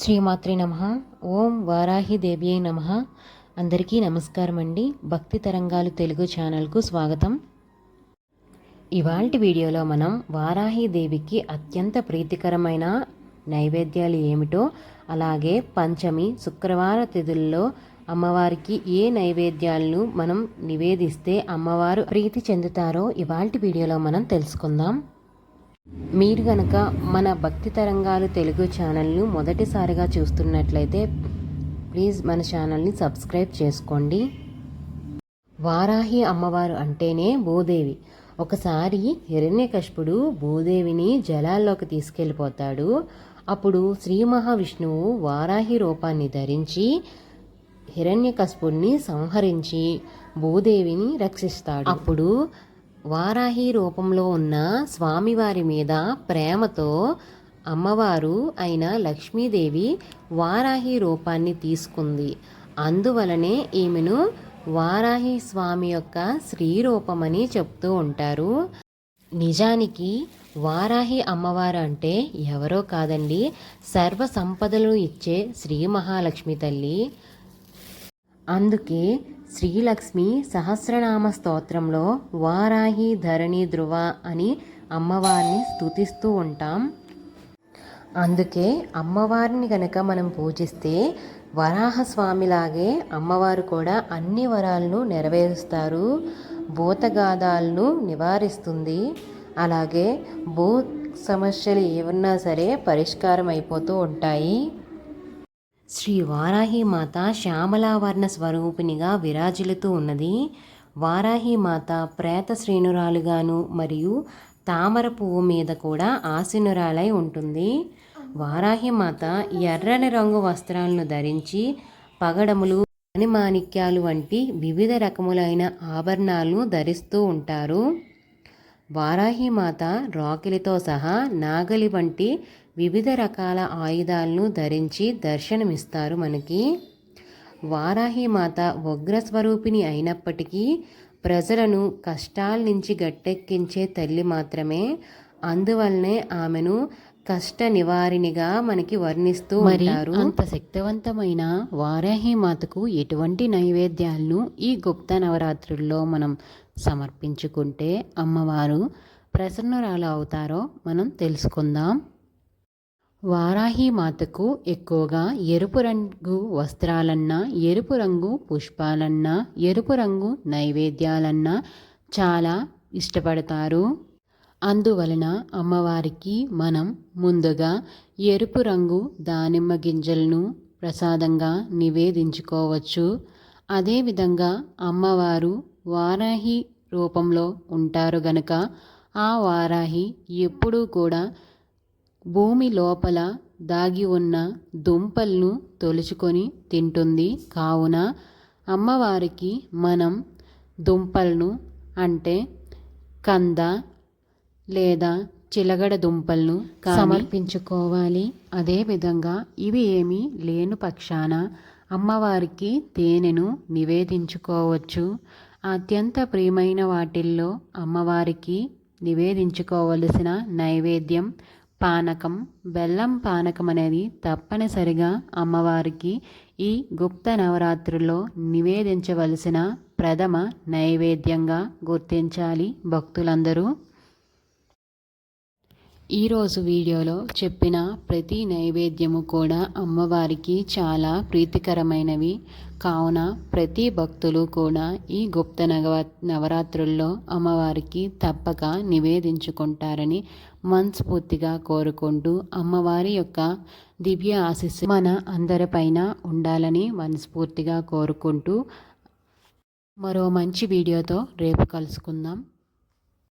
శ్రీమాత్రి నమ. ఓం వారాహి దేవ్యై నమ. అందరికీ నమస్కారం అండి. భక్తి తరంగాలు తెలుగు ఛానల్కు స్వాగతం. ఇవాల్టి వీడియోలో మనం వారాహి దేవికి అత్యంత ప్రీతికరమైన నైవేద్యాలు ఏమిటో అలాగే పంచమి శుక్రవార తిథుల్లో అమ్మవారికి ఏ నైవేద్యాలను మనం నివేదిస్తే అమ్మవారు ప్రీతి చెందుతారో ఇవాల్టి వీడియోలో మనం తెలుసుకుందాం. మీరు గనక మన భక్తి తరంగాలు తెలుగు ఛానల్ను మొదటిసారిగా చూస్తున్నట్లయితే ప్లీజ్ మన ఛానల్ని సబ్స్క్రైబ్ చేసుకోండి. వారాహి అమ్మవారు అంటేనే భూదేవి. ఒకసారి హిరణ్యకశపుడు భూదేవిని జలాల్లోకి తీసుకెళ్ళిపోతాడు. అప్పుడు శ్రీ మహావిష్ణువు వారాహి రూపాన్ని ధరించి హిరణ్యకశిపుడిని సంహరించి భూదేవిని రక్షిస్తాడు. అప్పుడు వారాహి రూపంలో ఉన్న స్వామివారి మీద ప్రేమతో అమ్మవారు అయిన లక్ష్మీదేవి వారాహి రూపాన్ని తీసుకుంది. అందువలనే ఈమెను వారాహి స్వామి యొక్క శ్రీరూపమని చెప్తూ ఉంటారు. నిజానికి వారాహి అమ్మవారు అంటే ఎవరో కాదండి సర్వ సంపదలు ఇచ్చే శ్రీ మహాలక్ష్మి తల్లి. అందుకే శ్రీలక్ష్మి సహస్రనామ స్తోత్రంలో వారాహి ధరణి ధ్రువ అని అమ్మవారిని స్తుతిస్తూ ఉంటాం. అందుకే అమ్మవారిని కనుక మనం పూజిస్తే వరాహస్వామిలాగే అమ్మవారు కూడా అన్ని వరాలను నెరవేరుస్తారు. భూతగాదాలను నివారిస్తుంది. అలాగే భూ సమస్యలు ఏమన్నా సరే పరిష్కారం అయిపోతూ ఉంటాయి. శ్రీ వారాహిమాత శ్యామలావర్ణ స్వరూపిణిగా విరాజిల్లుతూ ఉన్నది. వారాహి మాత ప్రేత శ్రేణురాలుగాను మరియు తామర పువ్వు మీద కూడా ఆసీనురాలై ఉంటుంది. వారాహిమాత ఎర్రని రంగు వస్త్రాలను ధరించి పగడములు మాణిక్యాలు వంటి వివిధ రకములైన ఆభరణాలను ధరిస్తూ ఉంటారు. వారాహిమాత రాకిలితో సహా నాగలి వంటి వివిధ రకాల ఆయుధాలను ధరించి దర్శనమిస్తారు మనకి. వారాహిమాత ఉగ్రస్వరూపిణి అయినప్పటికీ ప్రజలను కష్టాల నుంచి గట్టెక్కించే తల్లి మాత్రమే. అందువల్లనే ఆమెను కష్ట నివారిణిగా మనకి వర్ణిస్తూ ఉంటారు. అంత శక్తివంతమైన వారాహి మాతకు ఎటువంటి నైవేద్యాలను ఈ గుప్త నవరాత్రుల్లో మనం సమర్పించుకుంటే అమ్మవారు ప్రసన్నురాలు అవుతారో మనం తెలుసుకుందాం. వారాహి మాతకు ఎక్కువగా ఎరుపు రంగు వస్త్రాలన్నా ఎరుపు రంగు పుష్పాలన్నా ఎరుపు రంగు నైవేద్యాలన్నా చాలా ఇష్టపడతారు. అందువలన అమ్మవారికి మనం ముందుగా ఎరుపు రంగు దానిమ్మ గింజలను ప్రసాదంగా నివేదించుకోవచ్చు. అదేవిధంగా అమ్మవారు వారాహి రూపంలో ఉంటారు గనక ఆ వారాహి ఎప్పుడూ కూడా భూమి లోపల దాగి ఉన్న దుంపలను తొలుచుకొని తింటుంది. కావున అమ్మవారికి మనం దుంపలను అంటే కంద లేదా చిలగడ దుంపలను సమర్పించుకోవాలి. అదేవిధంగా ఇవి ఏమీ లేను పక్షాన అమ్మవారికి తేనెను నివేదించుకోవచ్చు. అత్యంత ప్రియమైన వాటిల్లో అమ్మవారికి నివేదించుకోవలసిన నైవేద్యం పానకం. బెల్లం పానకం అనేది తప్పనిసరిగా అమ్మవారికి ఈ గుప్త నవరాత్రుల్లో నివేదించవలసిన ప్రథమ నైవేద్యంగా గుర్తించాలి భక్తులందరూ. ఈరోజు వీడియోలో చెప్పిన ప్రతి నైవేద్యము కూడా అమ్మవారికి చాలా ప్రీతికరమైనవి. కావున ప్రతి భక్తులు కూడా ఈ గుప్త నవ నవరాత్రుల్లో అమ్మవారికి తప్పక నివేదించుకుంటారని మనస్ఫూర్తిగా కోరుకుంటూ అమ్మవారి యొక్క దివ్య ఆశీస్సు మన అందరిపైన ఉండాలని మనస్ఫూర్తిగా కోరుకుంటూ మరో మంచి వీడియోతో రేపు కలుసుకుందాం.